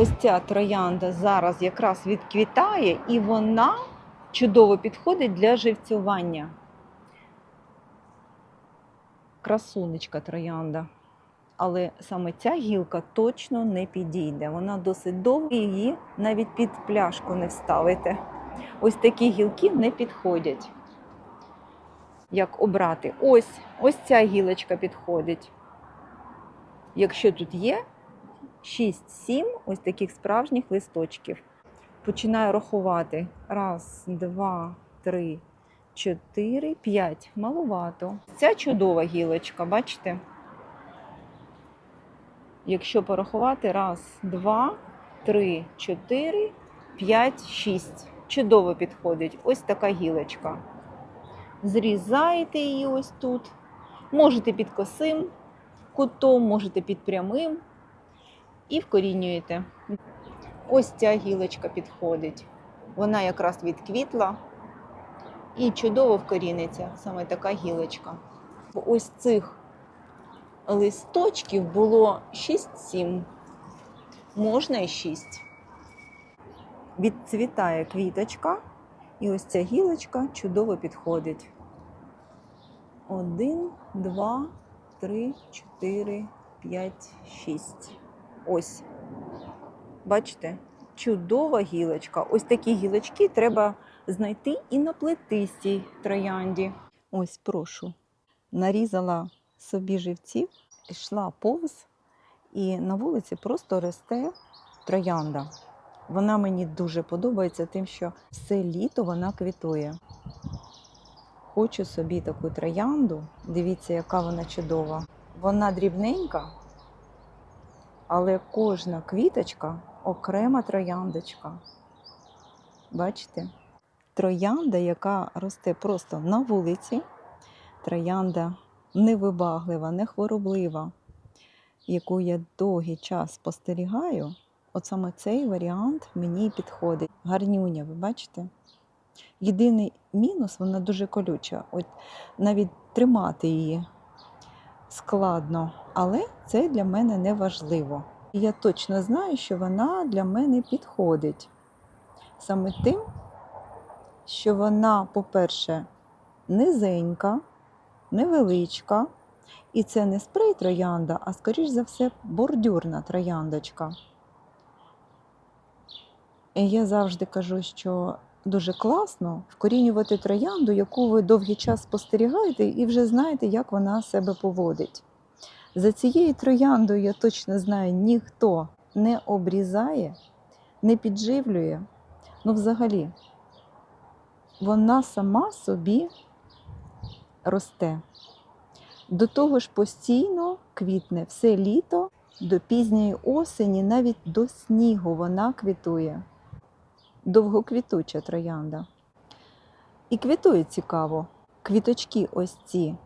Ось ця троянда зараз якраз відквітає, і вона чудово підходить для живцювання. Красунечка троянда. Але саме ця гілка точно не підійде. Вона досить довга, її навіть під пляшку не вставите. Ось такі гілки не підходять. Як обрати? Ось, ось ця гілочка підходить. Якщо тут є 6-7 ось таких справжніх листочків. Починаю рахувати. Раз, два, три, чотири, п'ять. Маловато. Ця чудова гілочка, бачите? Якщо порахувати, раз, два, три, чотири, п'ять, шість. Чудово підходить. Ось така гілочка. Зрізаєте її ось тут. Можете під косим кутом, можете під прямим і вкорінюєте. Ось ця гілочка підходить. Вона якраз відквітла і чудово вкоріниться саме така гілочка. Ось цих листочків було 6-7, можна і 6. Відцвітає квіточка, і ось ця гілочка чудово підходить. Один, два, три, чотири, п'ять, шість. Ось. Бачите? Чудова гілочка. Ось такі гілочки треба знайти і на плетистій троянді. Ось, прошу. Нарізала собі живців, йшла повз, і на вулиці просто росте троянда. Вона мені дуже подобається тим, що все літо вона квітує. Хочу собі таку троянду. Дивіться, яка вона чудова. Вона дрібненька, але кожна квіточка окрема трояндочка. Бачите? Троянда, яка росте просто на вулиці, троянда невибаглива, не хвороблива, яку я довгий час спостерігаю, от саме цей варіант мені підходить. Гарнюня, ви бачите? Єдиний мінус, вона дуже колюча. От навіть тримати її складно, але це для мене не важливо. І я точно знаю, що вона для мене підходить. Саме тим, що вона, по-перше, низенька, невеличка, і це не спрей троянда, а, скоріш за все, бордюрна трояндочка. І я завжди кажу, що дуже класно вкорінювати троянду, яку ви довгий час спостерігаєте, і вже знаєте, як вона себе поводить. За цією трояндою я точно знаю, ніхто не обрізає, не підживлює. Ну, взагалі, вона сама собі росте. До того ж, постійно квітне все літо, до пізньої осені, навіть до снігу вона квітує. Довгоквітуча троянда. І квітує цікаво. Квіточки ось ці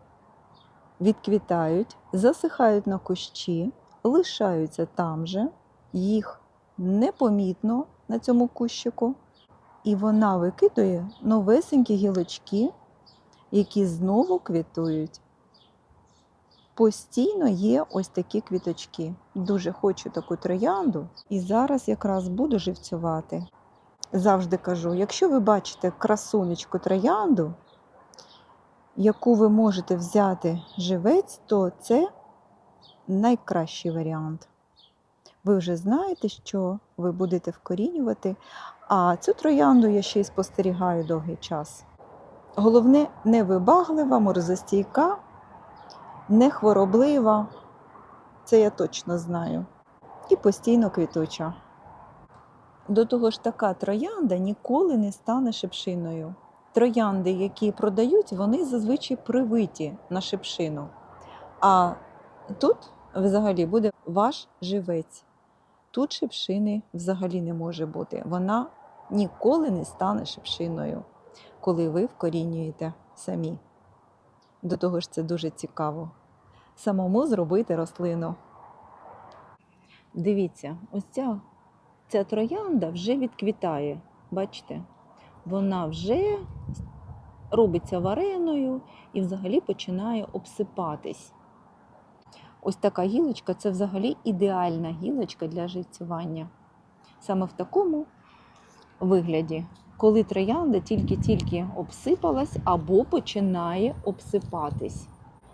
відквітають, засихають на кущі, лишаються там же, їх непомітно на цьому кущику, і вона викидує новесенькі гілочки, які знову квітують. Постійно є ось такі квіточки. Дуже хочу таку троянду, і зараз якраз буду живцювати. Завжди кажу: якщо ви бачите красунечку троянду, яку ви можете взяти живець, то це найкращий варіант. Ви вже знаєте, що ви будете вкорінювати, а цю троянду я ще й спостерігаю довгий час. Головне, невибаглива, морозостійка, не хвороблива, це я точно знаю, і постійно квітуча. До того ж, така троянда ніколи не стане шипшиною. Троянди, які продають, вони зазвичай привиті на шипшину. А тут взагалі буде ваш живець. Тут шипшини взагалі не може бути. Вона ніколи не стане шипшиною, коли ви вкорінюєте самі. До того ж, це дуже цікаво. Самому зробити рослину. Дивіться, ось ця, ця троянда вже відквітає. Бачите? Вона вже робиться вареною і взагалі починає обсипатись. Ось така гілочка це взагалі ідеальна гілочка для живцювання. саме в такому вигляді, коли троянда тільки-тільки обсипалась або починає обсипатись.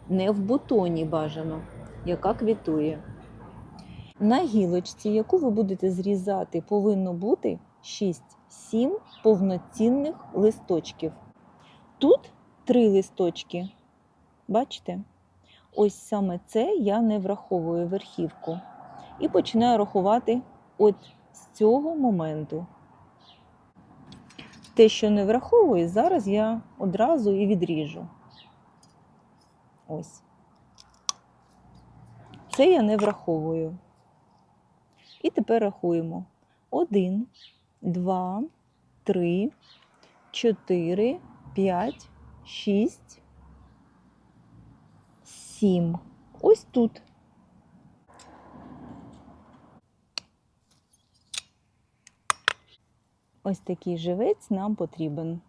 Не в бутоні бажано, яка квітує. На гілочці, яку ви будете зрізати, повинно бути 6-7 повноцінних листочків. Тут три листочки. Бачите? Ось саме це я не враховую верхівку. І починаю рахувати от з цього моменту. Те, що не враховую, зараз я одразу і відріжу. Ось. Це я не враховую. І тепер рахуємо. Один, два, три, чотири, п'ять, шість, сім. Ось тут. Ось такий живець нам потрібен.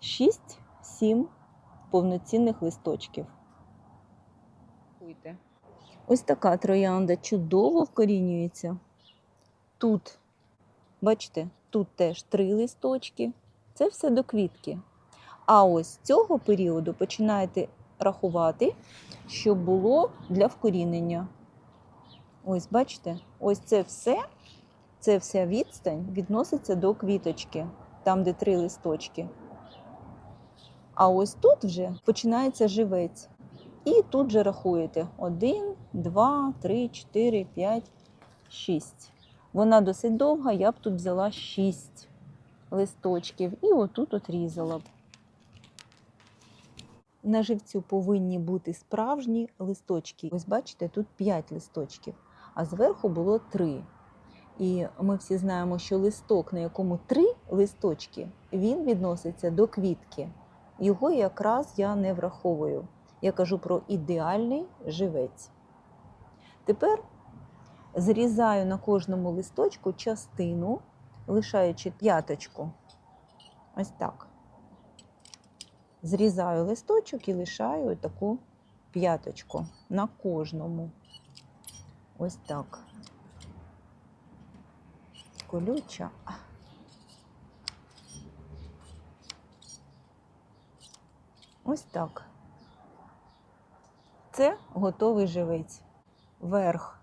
Шість-сім повноцінних листочків. Ось така троянда чудово вкорінюється. Тут, бачите, тут теж три листочки. Це все до квітки. А ось з цього періоду починаєте рахувати, що було для вкорінення. Ось, бачите, ось це все, це вся відстань відноситься до квіточки, там, де три листочки. А ось тут вже починається живець. І тут же рахуєте 1, 2, 3, 4, 5, 6. Вона досить довга, я б тут взяла 6 листочків і отут от різала б. На живцю повинні бути справжні листочки. Ось бачите, тут 5 листочків, а зверху було 3. І ми всі знаємо, що листок, на якому 3 листочки, він відноситься до квітки. Його якраз я не враховую. Я кажу про ідеальний живець. Тепер зрізаю на кожному листочку частину, лишаючи п'яточку. Ось так. Зрізаю листочок і лишаю таку п'яточку на кожному. Ось так. Колюча. Ось так. Це готовий живець. Верх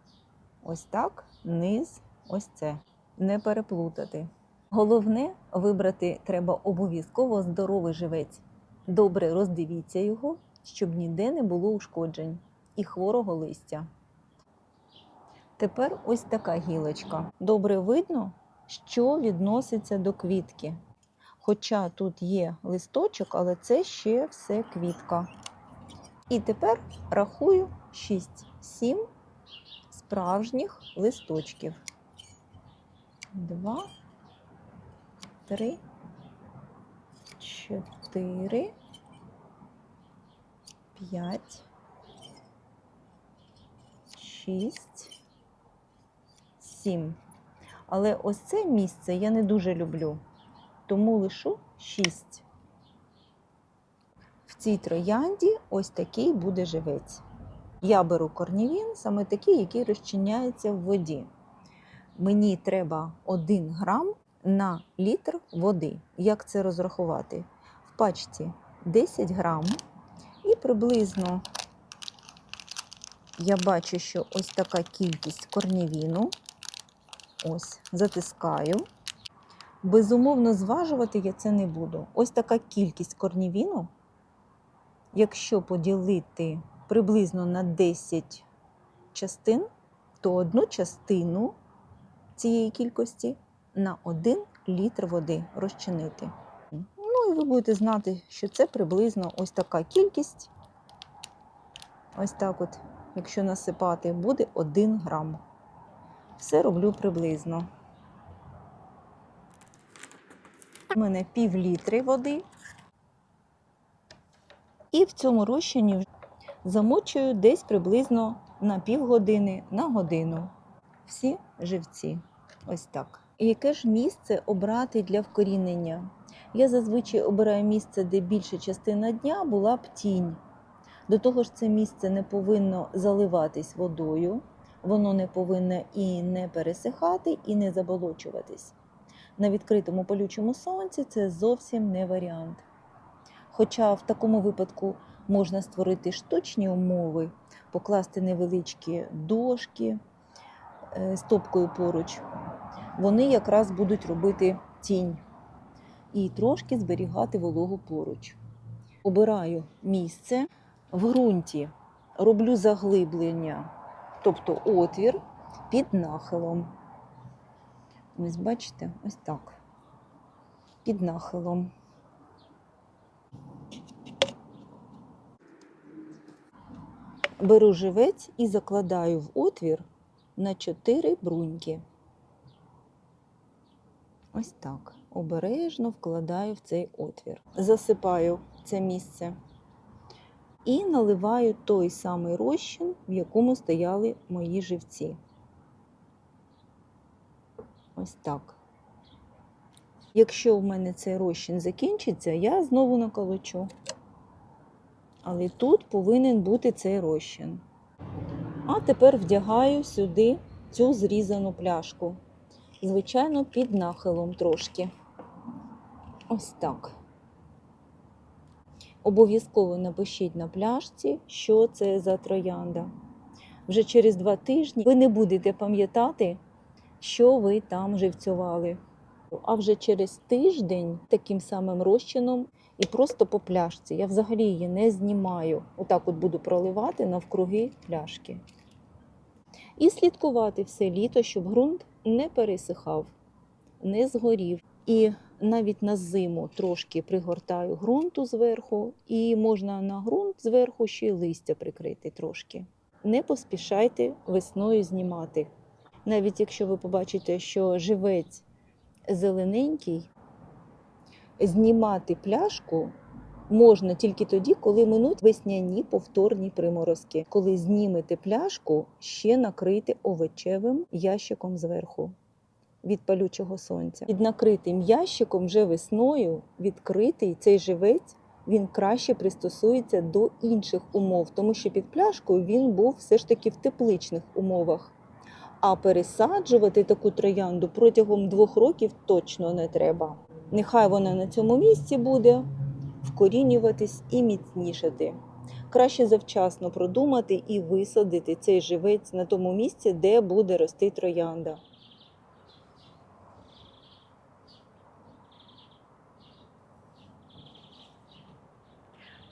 ось так, низ ось це. Не переплутати. Головне вибрати треба обов'язково здоровий живець. Добре роздивіться його, щоб ніде не було ушкоджень і хворого листя. Тепер ось така гілочка. Добре видно, що відноситься до квітки. Хоча тут є листочок, але це ще все квітка. І тепер рахую 6-7 справжніх листочків. Два, три, чотири, п'ять, шість, сім. Але ось це місце я не дуже люблю, тому лишу шість. В цій троянді ось такий буде живець. Я беру корнівін, саме такий, який розчиняється в воді. Мені треба 1 грам на літр води. Як це розрахувати? В пачці 10 грам і приблизно я бачу, що ось така кількість корнівіну. Ось, затискаю. Безумовно, зважувати я це не буду. Ось така кількість корнівіну Якщо поділити приблизно на 10 частин, то одну частину цієї кількості на 1 літр води розчинити. Ну і ви будете знати, що це приблизно ось така кількість. Ось так от, якщо насипати, буде 1 грам. Все роблю приблизно. У мене пів літри води. І в цьому розчині замочую десь приблизно на півгодини, на годину. Всі живці. Ось так. І яке ж місце обрати для вкорінення? Я зазвичай обираю місце, де більша частина дня була б тінь. До того ж, це місце не повинно заливатись водою, Воно не повинно і не пересихати, і не заболочуватись. На відкритому палючому сонці це зовсім не варіант. Хоча в такому випадку можна створити штучні умови, покласти невеличкі дошки е, з топкою поруч, вони якраз будуть робити тінь і трошки зберігати вологу поруч. Обираю місце в ґрунті, роблю заглиблення, тобто отвір під нахилом. Ось бачите, ось так. Під нахилом. Беру живець і закладаю в отвір на 4 бруньки. Ось так. Обережно вкладаю в цей отвір. Засипаю це місце і наливаю той самий розчин, в якому стояли мої живці. Ось так. Якщо в мене цей розчин закінчиться, я знову наколочу. Але тут повинен бути цей розчин. А тепер вдягаю сюди цю зрізану пляшку. Звичайно, під нахилом трошки. Ось так. Обов'язково напишіть на пляшці, що це за троянда. Вже через два тижні ви не будете пам'ятати, що ви там живцювали. А вже через тиждень таким самим розчином і просто по пляшці. Я взагалі її не знімаю. Отак от буду проливати навкруги пляшки. І слідкувати все літо, щоб ґрунт не пересихав, не згорів. І навіть на зиму трошки пригортаю ґрунту зверху, і можна на ґрунт зверху ще й листя прикрити трошки. Не поспішайте весною знімати. Навіть якщо ви побачите, що живець зелененький, знімати пляшку можна тільки тоді, коли минуть весняні повторні приморозки. Коли знімете пляшку, ще накрийте овочевим ящиком зверху від палючого сонця. Під накритим ящиком вже весною відкритий цей живець. Він краще пристосується до інших умов, тому що під пляшкою він був все ж таки в тепличних умовах. А пересаджувати таку троянду протягом двох років точно не треба. Нехай вона на цьому місці буде вкорінюватись і міцнішати. Краще завчасно продумати і висадити цей живець на тому місці, де буде рости троянда.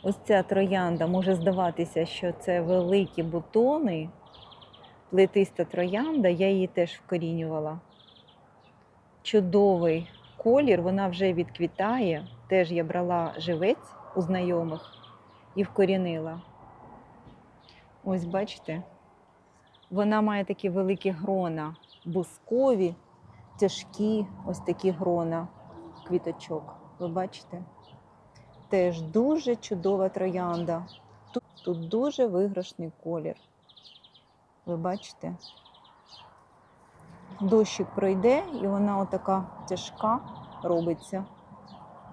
Ось ця троянда може здаватися, що це великі бутони, плетиста троянда, я її теж вкорінювала. Чудовий колір, вона вже відквітає. Теж я брала живець у знайомих і вкорінила. Ось бачите, вона має такі великі грона, бускові, тяжкі ось такі грона квіточок. Ви бачите? Теж дуже чудова троянда. Тут, тут дуже виграшний колір. Ви бачите? Дощик пройде, і вона отака тяжка робиться.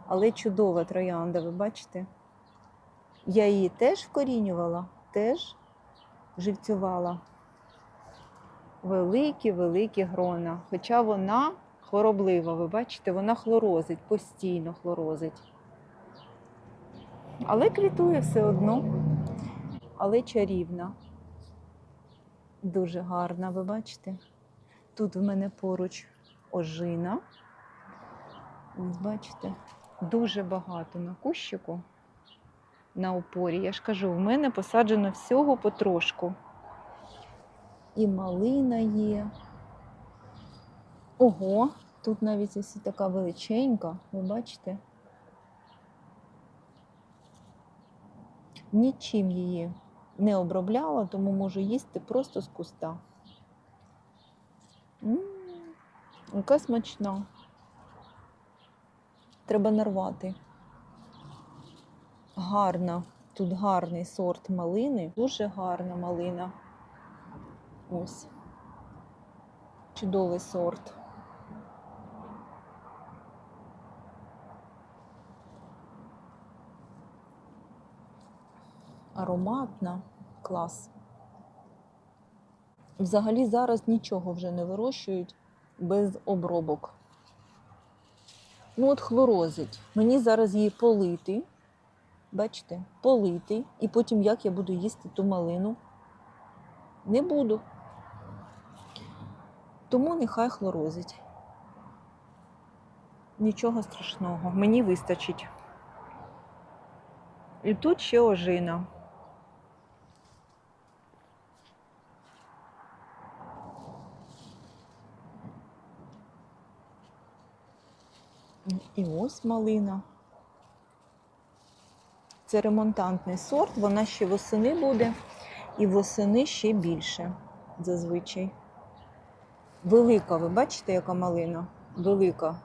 Але чудова троянда, ви бачите? Я її теж вкорінювала, теж живцювала. Великі-великі грона. Хоча вона хвороблива, ви бачите, вона хлорозить, постійно хлорозить. Але квітує все одно, але чарівна. Дуже гарна, ви бачите? Тут в мене поруч ожина. Ось бачите, дуже багато на кущику, на опорі. Я ж кажу, в мене посаджено всього потрошку. І малина є. Ого, тут навіть ось така величенька, ви бачите? Нічим її не обробляла, тому можу їсти просто з куста. М, Яка смачна. Треба нарвати. Гарна. Тут гарний сорт малини. Дуже гарна малина. Ось. Чудовий сорт. Ароматна. Клас. Взагалі зараз нічого вже не вирощують без обробок. Ну, от хлорозить. Мені зараз її полити. Бачите, полити. І потім як я буду їсти ту малину? Не буду. Тому нехай хлорозить. Нічого страшного, мені вистачить. І тут ще ожина. І ось малина. Це ремонтантний сорт, вона ще восени буде, і восени ще більше зазвичай. Велика, ви бачите, яка малина? Велика.